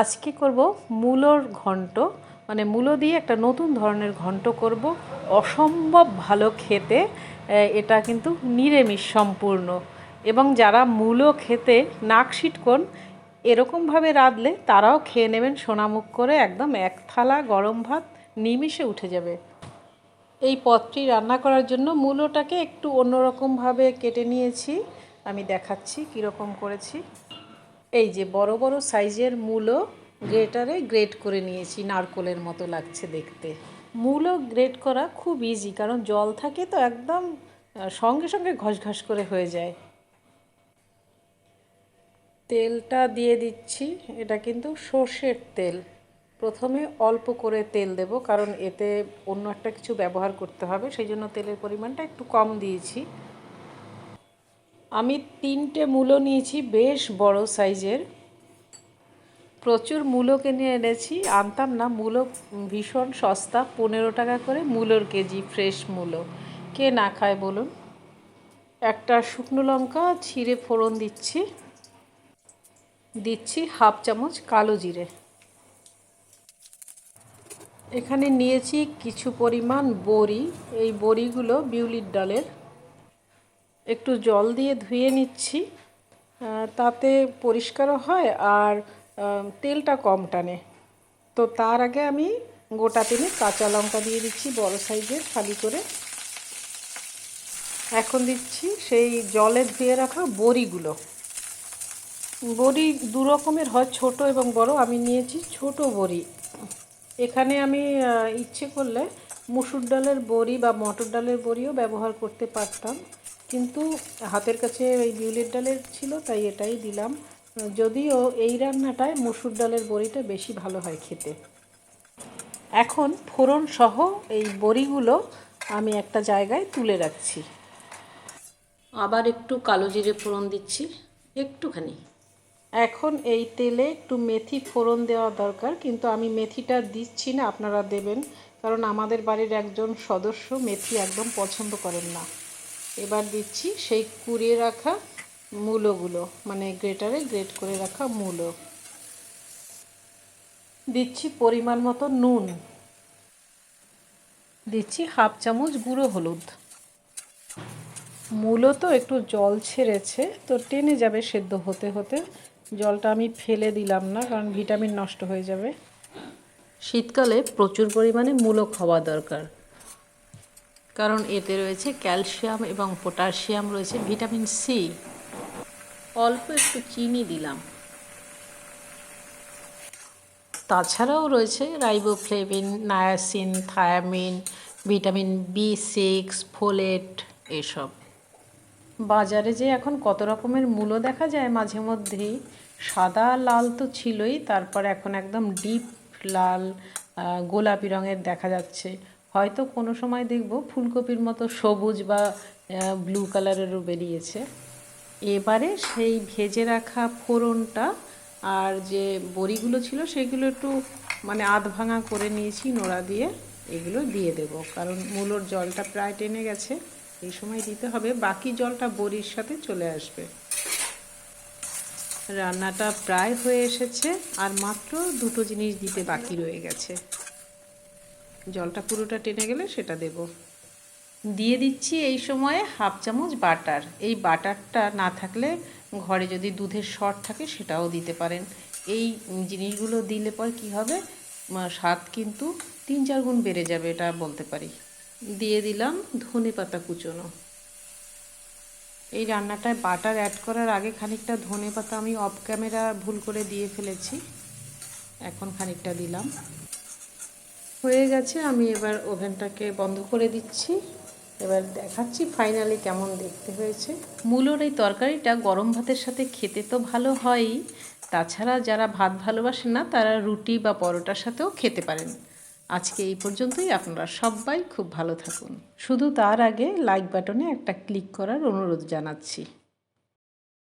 আজকে করব? মূলোর ঘন্ট মানে মূলো দিয়ে একটা নতুন ধরনের ঘন্ট করব। অসম্ভব ভালো খেতে এটা কিন্তু নিরামিষ সম্পূর্ণ। এবং যারা মূলো খেতে নাক সিটকোন, এরকমভাবে রাঁধলে তারাও খেয়ে নেবেন সোনামুখ করে, একদম এক থালা গরম ভাত নিমিষে উঠে যাবে। এই পদটি রান্না করার জন্য মূলোটাকে একটু অন্যরকমভাবে কেটে নিয়েছি। আমি দেখাচ্ছি কীরকম করেছি। এই যে বড় বড় সাইজের মূলও গ্রেটারে গ্রেট করে নিয়েছি, নারকোলের মতো লাগছে দেখতে। মূলও গ্রেট করা খুব ইজি কারণ জল থাকে তো একদম সঙ্গে সঙ্গে ঘষঘষ করে হয়ে যায়। তেলটা দিয়ে দিচ্ছি, এটা কিন্তু সর্ষের তেল। প্রথমে অল্প করে তেল দেব, কারণ এতে অন্য একটা কিছু ব্যবহার করতে হবে, সেই জন্য তেলের পরিমাণটা একটু কম দিয়েছি। আমি তিনটে মূলো নিয়েছি, বেশ বড় সাইজের। প্রচুর মূলো কিনে এনেছি, আনতাম না। মূলো ভীষণ সস্তা, পনেরো টাকা করে মূলোর কেজি, ফ্রেশ মূলো। কে না খায় বলুন? একটা শুকনো লঙ্কা, ছিঁড়ে ফোড়ন দিচ্ছি। দিচ্ছি হাফ চামচ কালো জিরে। এখানে নিয়েছি কিছু পরিমাণ বড়ি। এই বড়িগুলো বিউলির ডালের। একটু জল দিয়ে ধুয়ে নিচ্ছি তাতে পরিষ্কারও হয় আর তেলটা কম টানে। তো তার আগে আমি গোটা তিনে কাঁচা লঙ্কা দিয়ে দিচ্ছি বড় সাইজের খালি করে। এখন দিচ্ছি সেই জলে ধুয়ে রাখা বড়িগুলো। বড়ি দু রকমের হয়, ছোট এবং বড়। আমি নিয়েছি ছোট বড়ি। এখানে আমি ইচ্ছে করলে মুসুর ডালের বড়ি বা মটর ডালের বড়িও ব্যবহার করতে পারতাম। কিন্তু হাতের কাছে এই বিউলির ডালের ছিল তাই এটাই দিলাম। যদিও এই রান্নাটায় মুসুর ডালের বড়িটা বেশি ভালো হয় খেতে। এখন ফোড়ন সহ এই বড়িগুলো আমি একটা জায়গায় তুলে রাখছি। আবার একটু কালো জিরে ফোড়ন দিচ্ছি একটুখানি। এখন এই তেলে একটু মেথি ফোড়ন দেওয়া দরকার কিন্তু আমি মেথিটা দিচ্ছি না আপনারা দেবেন। কারণ আমাদের বাড়ির একজন সদস্য মেথি একদম পছন্দ করেন না। এবার দিচ্ছি সেই কুড়িয়ে রাখা মূলোগুলো মানে গ্রেটারে গ্রেট করে রাখা মূলো। দিচ্ছি পরিমাণ মতো নুন। দিচ্ছি হাফ চামচ গুঁড়ো হলুদ। মূলো তো একটু জল ছেড়েছে, তো টেনে যাবে সেদ্ধ হতে হতে। জলটা আমি ফেলে দিলাম না, কারণ ভিটামিন নষ্ট হয়ে যাবে। শীতকালে প্রচুর পরিমাণে মূলো খাওয়া দরকার। কারণ এতে রয়েছে ক্যালসিয়াম এবং পটাশিয়াম রয়েছে ভিটামিন সি অল্প একটু চিনি দিলাম। তাছাড়াও রয়েছে riboflavin, niacin, thiamine, vitamin B six folate এসব। বাজারে যে এখন কত রকমের মূলো দেখা যায় মাঝে মধ্যেই, সাদা লাল তো ছিলই, তারপর এখন একদম ডিপ লাল গোলাপি রঙের দেখা যাচ্ছে। হয়তো কোনো সময় দেখব ফুলকপির মতো সবুজ বা ব্লু কালারেরও বেরিয়েছে। এবারে সেই ভেজে রাখা ফোড়নটা আর যে বড়িগুলো ছিল সেগুলো একটু মানে আধ ভাঙা করে নিয়েছি নোড়া দিয়ে, এগুলো দিয়ে দেব। কারণ মূলোর জলটা প্রায় টেনে গেছে, এই সময় দিতে হবে। বাকি জলটা বড়ির সাথে চলে আসবে। রান্নাটা প্রায় হয়ে এসেছে আর মাত্র দুটো জিনিস দিতে বাকি রয়ে গেছে। জলটা পুরোটা টেনে গেলে সেটা দেব। দিয়ে দিচ্ছি এই সময়ে হাফ চামচ বাটার। এই বাটারটা না থাকলে ঘরে যদি দুধের শর্ট থাকে সেটাও দিতে পারেন। এই জিনিসগুলো দিলে পর কি হবে? স্বাদ কিন্তু তিন চার গুণ বেড়ে যাবে এটা বলতে পারি। দিয়ে দিলাম ধনে পাতা কুচোনো। এই রান্নাটায় বাটার অ্যাড করার আগে খানিকটা ধনে পাতা আমি অফ ক্যামেরা ভুল করে দিয়ে ফেলেছি। এখন খানিকটা দিলাম। হয়ে গেছে, আমি এবার ওভেনটাকে বন্ধ করে দিচ্ছি। এবার দেখাচ্ছি ফাইনালি কেমন দেখতে হয়েছে। মূলোর এই তরকারিটা গরম ভাতের সাথে খেতে তো ভালো হয়ই, তাছাড়া যারা ভাত ভালোবাসেন না, তারা রুটি বা পরোটার সাথেও খেতে পারেন। আজকে এই পর্যন্তই, আপনারা সবাই খুব ভালো থাকুন। শুধু তার আগে লাইক বাটনে একটা ক্লিক করার অনুরোধ জানাচ্ছি।